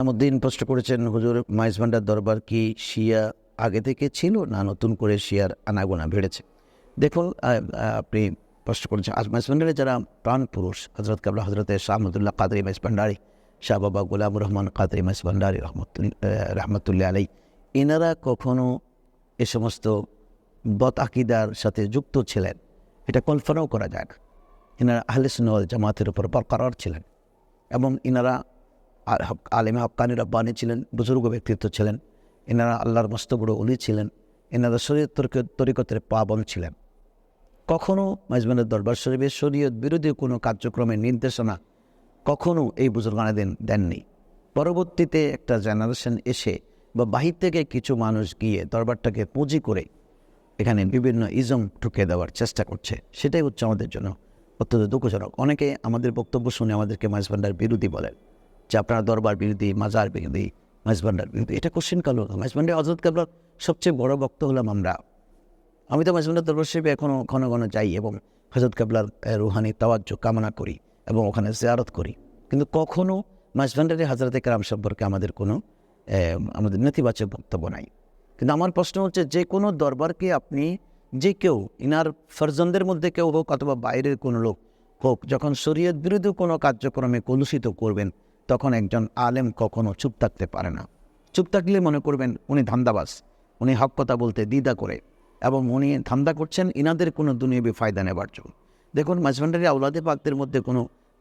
আমুদ্দিন প্রশ্ন করেছেন, হুজুর মাইজ ভান্ডার দরবার কি শিয়া আগে থেকে ছিল না নতুন করে শিয়ার আনাগোনা বেড়েছে? দেখুন আপনি প্রশ্ন করেছেন, আজ মাইজ ভান্ডারে যারা প্রাণ পুরুষ হজরত কাবলা হজরত শাহমদুল্লাহ কাদরি মাইজ ভান্ডারি শাহ বাবা গোলাম রহমান কাদরি মাইজ ভান্ডারি রহমতুল রহমতুল্লাহ আলাই এনারা কখনো এ সমস্ত বত আকিদার সাথে যুক্ত ছিলেন? এটা কল্পনাও করা যায় না। এনারা আহলে সুন্নাত জামাতের উপর বরকরার ছিলেন এবং ইনারা আর হক- আলেমে হক্কানি রব্বানি ছিলেন, বুজুর্গ ব্যক্তিত্ব ছিলেন। এনারা আল্লাহর মস্ত বড় ছিলেন। এনারা শরীয়ত তরিক- তরিকতের পাবন ছিলেন। কখনও মাইজমানের দরবার শরীফে শরীয়ত বিরোধী কোনো কার্যক্রমের নির্দেশনা কখনও এই বুজুর্গানা দেন দেননি। পরবর্তীতে একটা জেনারেশন এসে বা বাহির থেকে কিছু মানুষ গিয়ে দরবারটাকে পুঁজি করে এখানে বিভিন্ন ইজম ঢুকে দেওয়ার চেষ্টা করছে। সেটাই হচ্ছে আমাদের জন্য অত্যন্ত দুঃখজনক। অনেকে আমাদের বক্তব্য শুনে আমাদেরকে মাইজভান্ডার বিরোধী বলেন। যে আপনারা দরবার বিরোধী, মাজার বিরোধী মাইজভান্ডার বিরোধী, এটা কোশ্চেন কালো মাইজভান্ডার হজরত কাবলার সবচেয়ে বড় বক্ত হলাম আমরা। আমি তো মাইজভান্ডার দরবার শিবে এখনও ঘন ঘন যাই এবং হজরত কাবলার রুহানি তাওয়াজ্য কামনা করি এবং ওখানে জিয়ারত করি। কিন্তু কখনও মাইজভান্ডারের হাজরতে কালাম সম্পর্কে আমাদের কোনো আমাদের নেতিবাচক বক্তব্য নাই। কিন্তু আমার প্রশ্ন হচ্ছে, যে কোনো দরবারকে আপনি, যে কেউ, ইনার ফরজনদের মধ্যে কেউ হোক অথবা বাইরের কোনো লোক হোক, যখন শরীয়ত বিরোধী কোনো কার্যক্রমে কলুষিত করবেন তখন একজন আলেম কখনো চুপ থাকতে পারে না। চুপ থাকলে মনে করবেন উনি ধান্দাবাজ, উনি হক কথা বলতে দ্বিধা করে এবং উনি ধান্দা করছেন ইনাদের কোনো দুনিয়াবি ফায়দা নেবার জন্য। দেখুন মাঝভান্ডারি আউলাদে পাকদের মধ্যে কোনো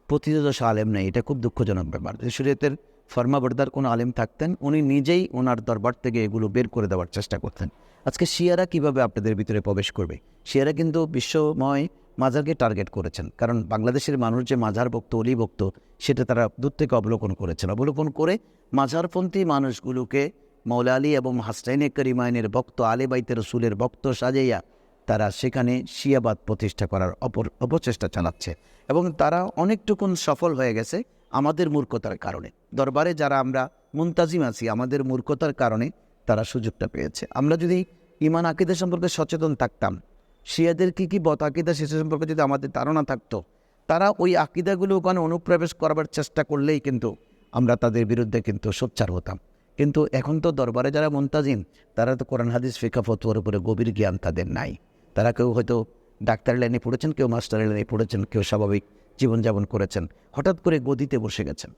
প্রতিযোদশ আলেম নেই, এটা খুব দুঃখজনক ব্যাপার। শরীয়তের ফর্মাবর্দার কোনো আলেম থাকতেন, উনি নিজেই ওনার দরবার থেকে এগুলো বের করে দেওয়ার চেষ্টা করতেন। আজকে শিয়ারা কীভাবে আপনাদের ভিতরে প্রবেশ করবে? শিয়ারা কিন্তু বিশ্বময় মাজারকে টার্গেট করেছেন। কারণ বাংলাদেশের মানুষ যে মাজার ভক্ত অলি ভক্ত সেটা তারা দূর থেকে অবলোকন করেছেন। অবলোকন করে মাঝারপন্থী মানুষগুলোকে মৌলা আলী এবং হাসনাইনে করিমাইনের ভক্ত, আলে বাইতে রসুলের ভক্ত সাজাইয়া তারা সেখানে শিয়াবাদ প্রতিষ্ঠা করার অপর অপচেষ্টা চালাচ্ছে। এবং তারা অনেকটুকুন সফল হয়ে গেছে আমাদের মূর্খতার কারণে। দরবারে যারা আমরা মুন্তাজিম আছি, আমাদের মূর্খতার কারণে তারা সুযোগটা পেয়েছে। আমরা যদি ইমান আকিদা সম্পর্কে সচেতন থাকতাম শিয়াদের কী কী বত আকিদা সে সম্পর্কে যদি আমাদের ধারণা থাকতো, তারা ওই আকিদাগুলো ওখানে অনুপ্রবেশ করাবার চেষ্টা করলেই কিন্তু আমরা তাদের বিরুদ্ধে কিন্তু সোচ্চার হতাম। কিন্তু এখন তো দরবারে যারা মুন্তাজিম, তারা তো কোরআন, হাদিস ফিকা ফতুয়ার উপরে গভীর জ্ঞান তাদের নাই। তারা কেউ হয়তো ডাক্তার লাইনে পড়েছেন, কেউ মাস্টার লাইনে পড়েছেন, কেউ স্বাভাবিক জীবনযাপন করেছেন। হঠাৎ করে গদিতে বসে গেছেন।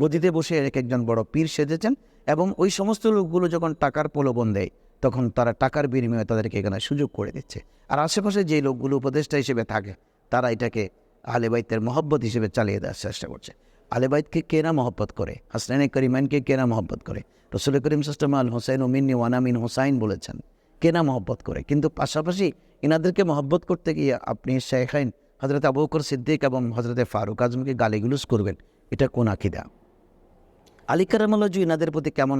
গদিতে বসে এক একজন বড় পীর সেজেছেন এবং ওই সমস্ত লোকগুলো যখন টাকার প্রলোভন দেয় তখন তারা টাকার বিনিময়ে তাদেরকে এখানে সুযোগ করে দিচ্ছে। আর আশেপাশে যে লোকগুলো উপদেষ্টা হিসেবে থাকে, তারা এটাকে আলেবাইতের মহব্বত হিসেবে চালিয়ে দেওয়ার চেষ্টা করছে। আলেবাইতকে কেনা মহব্বত করে? হাসনাইনে করিমাইনকে কেনা মহব্বত করে? রসুল করিম সাস্টাম আল হোসাইন ওমিনী ওয়ানামিন হোসাইন বলেছেন, কেনা মহব্বত করে। কিন্তু পাশাপাশি এনাদেরকে মহব্বত করতে গিয়ে আপনি শেখাইন হজরত আবু বকর সিদ্দিক এবং হজরতে ফারুক আজমকে গালিগুলুস করবেন। এটা কোন আকিদা? আলী কারামাল্লাজু ইনাদের প্রতি কেমন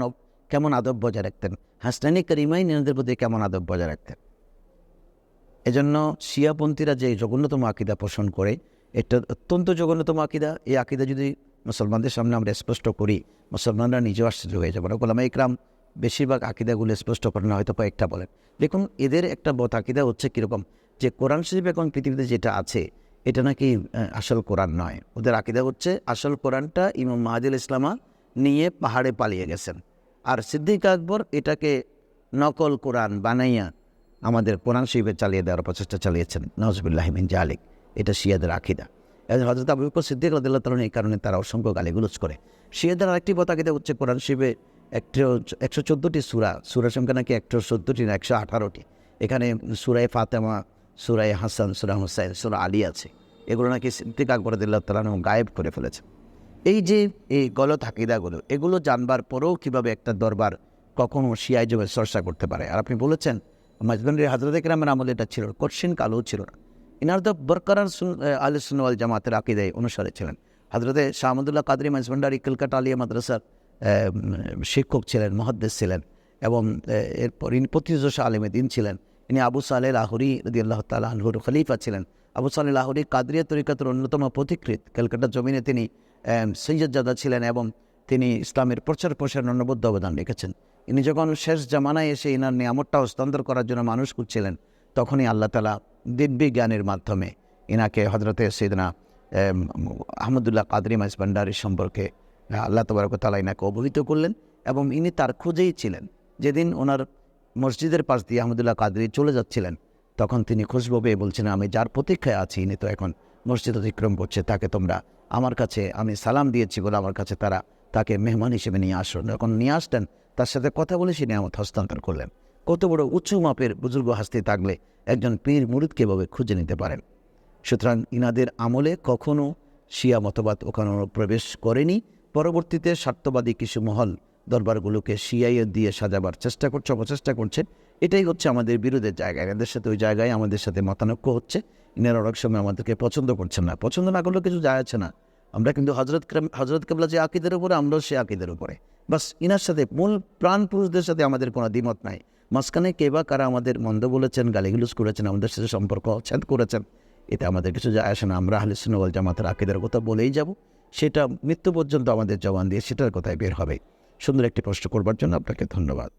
কেমন আদব বজায় রাখতেন? হাসনানি করিমাইন ইনাদের প্রতি কেমন আদব বজায় রাখতেন? এজন্য শিয়াপন্থীরা যে জঘন্যতম আকিদা পোষণ করে, এটা অত্যন্ত জঘন্যতম আকিদা। এই আকিদা যদি মুসলমানদের সামনে আমরা স্পষ্ট করি, মুসলমানরা নিজেও আশ্চর্য হয়ে যাবে। গোলামা ইকরাম বেশিরভাগ আকিদাগুলো স্পষ্ট করেন হয়তো কয়েকটা বলেন। দেখুন, এদের একটা বত আকিদা হচ্ছে কীরকম? যে কোরআন শরীফ এখন পৃথিবীতে যেটা আছে, এটা নাকি আসল কোরআন নয়। ওদের আকিদা হচ্ছে, আসল কোরআনটা ইমাম মাহাদিল ইসলামা নিয়ে পাহাড়ে পালিয়ে গেছেন। আর সিদ্দিক আকবর এটাকে নকল কোরআন বানাইয়া আমাদের কোরআন শরীফে চালিয়ে দেওয়ার প্রচেষ্টা চালিয়েছেন। নজবুল্লাহমিন জালিক। এটা শিয়াদের এবং হজরত আবু বকর সিদ্দিক রদুল্লাহ তালন এই কারণে তারা অসংখ্য গালিগুলোজ করে। শিয়াদের আরেকটি পতাকিতে হচ্ছে কোরআন শরীফে একশো একশো চোদ্দোটি সুরা। সুরা সংখ্যা নাকি একশো চোদ্দোটি না একশো আঠারোটি। এখানে সুরায় ফাতেমা সুরায় হাসান, সুরা হুসাইন, সুরা আলী আছে। এগুলো নাকি সিদ্দিক আকবর রদুল্লাহ তালন গায়েব করে ফেলেছে এই যে, এই গলত আকিদাগুলো, এগুলো জানবার পরেও কীভাবে একটা দরবার কখনো শিয়ায় জমে চর্চা করতে পারে? আর আপনি বলেছেন মাজবান্ডির হাজরত একরামের আমলে এটা ছিল কঠিন কালো ছিল না। ইনার তো বরকরার আলী সুনওয়াল জামাতের আকিদায় অনুসারে ছিলেন। হজরতে শাহমদুল্লাহ কাদরি মাজবান্ডারি কলকাতা আলিয়া মাদ্রাসার শিক্ষক ছিলেন মহাদ্দেশ ছিলেন এবং এরপর ইনি প্রতিযোশ আলেমে দিন ছিলেন। ইনি আবু সালে লাহরি রদি আল্লাহ তালা আনহুর খলিফা ছিলেন। আবু সালে লাহরি কাদরিয়া তরিকাতের অন্যতম পথিকৃত ক্যালকাটা জমিনে তিনি সৈয়দজাদা ছিলেন এবং তিনি ইসলামের প্রচার প্রসারের অনবদ্য অবদান রেখেছেন। ইনি যখন শেষ জামানায় এসে ইনার নিয়ামতটা হস্তান্তর করার জন্য মানুষ করছিলেন তখনই আল্লাহ তালা দিব্যি জ্ঞানের মাধ্যমে ইনাকে হজরতে সৈদনা আহমদুল্লাহ কাদরি মাইস ভান্ডারি সম্পর্কে আল্লাহ তবরক তালা ইনাকে অবহিত করলেন এবং ইনি তার খোঁজেই ছিলেন। যেদিন ওনার মসজিদের পাশ দিয়ে আহমদুল্লাহ কাদরি চলে যাচ্ছিলেন, তখন তিনি পেয়ে বলছেন আমি যার প্রতীক্ষায় আছি, ইনি তো এখন মসজিদ অতিক্রম করছে, তাকে তোমরা আমার কাছে আমি সালাম দিয়েছি বলে আমার কাছে তারা তাকে মেহমান হিসেবে নিয়ে আসলো। যখন নিয়ে আসতেন, তার সাথে কথা বলে সে নিয়ামত হস্তান্তর করলেন। কত বড় উচ্চ মাপের বুজুর্গ হাসতে থাকলে একজন পীর মুরিদকে এভাবে খুঁজে নিতে পারেন। সুতরাং ইনাদের আমলে কখনো শিয়া মতবাদ ওখানে প্রবেশ করেনি। পরবর্তীতে স্বার্থবাদী কিছু মহল দরবারগুলোকে শিয়াইয়ে দিয়ে সাজাবার চেষ্টা করছে, অপচেষ্টা করছে। এটাই হচ্ছে আমাদের বিরোধের জায়গা। এনাদের সাথে ওই জায়গায় আমাদের সাথে মতানৈক্য হচ্ছে। ইনারা অনেক সময় আমাদেরকে পছন্দ করছেন না। পছন্দ না করলেও কিছু যায় আছে না। আমরা কিন্তু হজরত হজরত কেবলা যে আকিদের উপরে, আমরাও সে আকিদের উপরে। বাস ইনার সাথে, মূল প্রাণ পুরুষদের সাথে আমাদের কোনো দ্বিমত নাই। মাঝখানে কে বা কারা আমাদের মন্দ বলেছেন, গালিগুলুজ করেছেন, আমাদের সাথে সম্পর্ক অচ্ছেদ করেছেন, এতে আমাদের কিছু যায় আসে না। আমরা আহলে সুন্নাহ জামাতের আকিদের কথা বলেই যাব। সেটা মৃত্যু পর্যন্ত আমাদের জবান দিয়ে সেটার কথায় বের হবে। সুন্দর একটি প্রশ্ন করবার জন্য আপনাকে ধন্যবাদ।